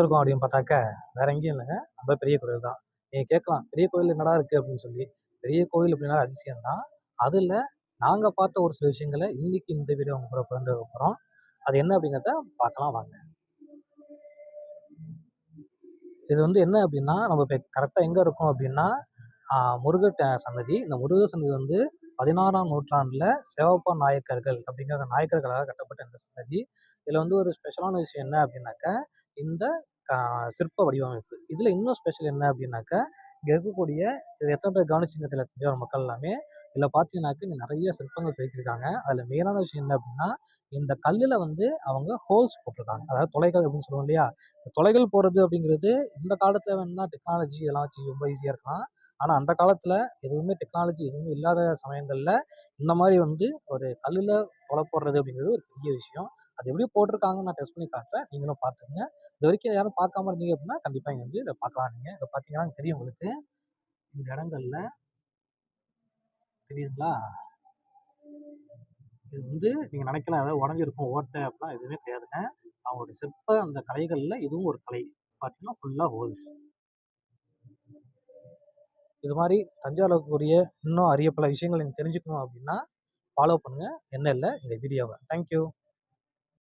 இருக்கும் அப்படின்னு பார்த்தாக்க வேற எங்கேயும் இல்லைங்க. நம்ம பெரிய கோயில் தான். நீங்கள் கேட்கலாம் பெரிய கோயில் என்னடா இருக்குது அப்படின்னு சொல்லி. பெரிய கோயில் அப்படின்னா அதிசயம் தான். அதில் நாங்கள் பார்த்த ஒரு சில விஷயங்களை இன்னைக்கு இந்த வீடியோ உங்க கூட பகிர்ந்து போகிறோம் அது என்ன அப்படிங்கிறத பார்க்கலாம் வாங்க. இது வந்து என்ன அப்படின்னா நம்ம இப்போ கரெக்டாக எங்கே இருக்கோம் அப்படின்னா முருகர் சன்னதி. இந்த முருகர் சன்னதி வந்து பதினாறாம் நூற்றாண்டுல சிவப்பா நாயக்கர்கள் அப்படிங்கிற நாயக்கர்களாக கட்டப்பட்ட இந்த சன்னதி. இதுல வந்து ஒரு ஸ்பெஷலான விஷயம் என்ன அப்படின்னாக்க இந்த சிற்ப வடிவமைப்பு. இதுல இன்னும் ஸ்பெஷல் என்ன அப்படின்னாக்க இங்கே இருக்கக்கூடிய இது எத்தனை பேர் கவனிச்சிங்க தெரியல தஞ்சாவூர் மக்கள் எல்லாமே. இதில் பார்த்தீங்கன்னாக்க இங்கே நிறைய சிற்பங்கள் செதுக்கியிருக்காங்க. அதில் மெயினான விஷயம் என்ன அப்படின்னா இந்த கல்லில் வந்து அவங்க ஹோல்ஸ் போட்டிருக்காங்க. அதாவது தொலைகள் அப்படின்னு சொல்லுவோம் இல்லையா? தொலைகள் போடுறது அப்படிங்கிறது இந்த காலத்தில் வேணுன்னா டெக்னாலஜி இதெல்லாம் வச்சு ரொம்ப ஈஸியாக இருக்கலாம். ஆனால் அந்த காலத்தில் எதுவுமே டெக்னாலஜி எதுவுமே இல்லாத சமயங்களில் இந்த மாதிரி வந்து ஒரு கல்லில் கொலை போடுறது அப்படிங்கிறது ஒரு பெரிய விஷயம். அது எப்படி போட்டிருக்காங்கன்னு நான் டெஸ்ட் பண்ணி காட்டுறேன். நீங்களும் பார்த்துங்க இது வரைக்கும் யாரும் பார்க்காம இருந்தீங்க அப்படின்னா கண்டிப்பாக இங்கே வந்து இதை பார்க்கலாம் நீங்க. இதை பார்த்தீங்கன்னா தெரியும் உங்களுக்கு. இந்த இடங்கள்ல தெரியுதுங்களா? இது வந்து நீங்கள் நினைக்கலாம் ஏதாவது உடஞ்சிருக்கும் ஓட்டை அப்படிலாம் எதுவுமே கிடையாதுங்க. அவங்களுடைய சிற்ப அந்த கலைகளில் இதுவும் ஒரு கலை. பார்த்தீங்கன்னா ஃபுல்லாக ஹோல்ஸ் இது மாதிரி தஞ்சாவூருக்குரிய இன்னும் அரிய பல விஷயங்கள் நீங்கள் தெரிஞ்சுக்கணும் அப்படின்னா ஃபாலோ பண்ணுங்கள் என்ன இல்லை இந்த வீடியோவை தேங்க்யூ